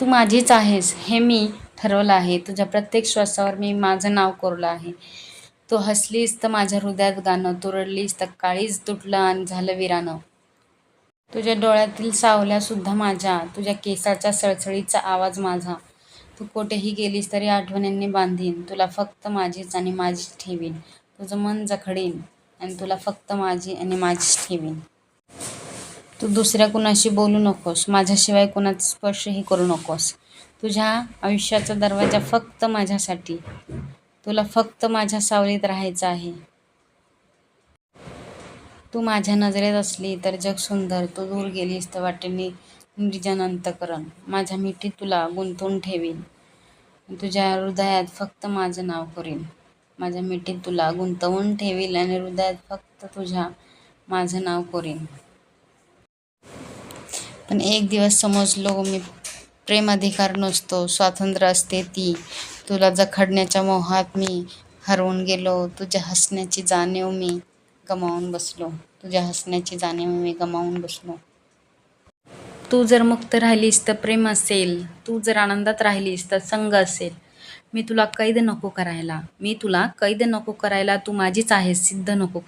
तू माझीच आहेस हे मी ठरवलं आहे. तुझ्या प्रत्येक श्वासावर मी माझं नाव कोरलं आहे. तू हसलीस तर माझ्या हृदयात गाणं तू रडलीस तर काळीच तुटलं आणि झालं विरानं तुझ्या डोळ्यातील सावल्यासुद्धा माझ्या तुझ्या केसाच्या सळसळीचा आवाज माझा. तू कुठेही गेलीस तरी आठवणींनी बांधीन. तुला फक्त माझीच आणि माझीच ठेवीन. तुझं मन जखडीन आणि तुला फक्त माझी आणि माझीच ठेवीन. तू दुसऱ्या कुणाशी बोलू नकोस. माझ्याशिवाय कुणाचा स्पर्शही करू नकोस. तुझ्या आयुष्याचा दरवाजा फक्त माझ्यासाठी. तुला फक्त माझ्या सावलीत राहायचं आहे. तू माझ्या नजरेत असली तर जग सुंदर. तू दूर गेलीस तर वाटेने निर्जन अंतकरण माझ्या मिठीत तुला गुंतवून ठेवीन. तुझ्या हृदयात फक्त माझं नाव करीन. माझ्या मिठीत तुला गुंतवून ठेवील आणि हृदयात फक्त तुझ्या माझं नाव करीन. पण एक दिवस समजलो मी प्रेम अधिकार नसतो स्वातंत्र्य असते ती. तुला जखडण्याच्या मोहात मी हरवून गेलो तुझ्या हसण्याची जाणीव मी गमावून बसलो. तुझ्या हसण्याची जाणीव मी गमावून बसलो. तू जर मुक्त राहिलीस तर प्रेम असेल. तू जर आनंदात राहिलीस तर संग असेल. मी तुला कैद नको करायला. मी तुला कैद नको करायला तू माझीच आहेस सिद्ध नको करायला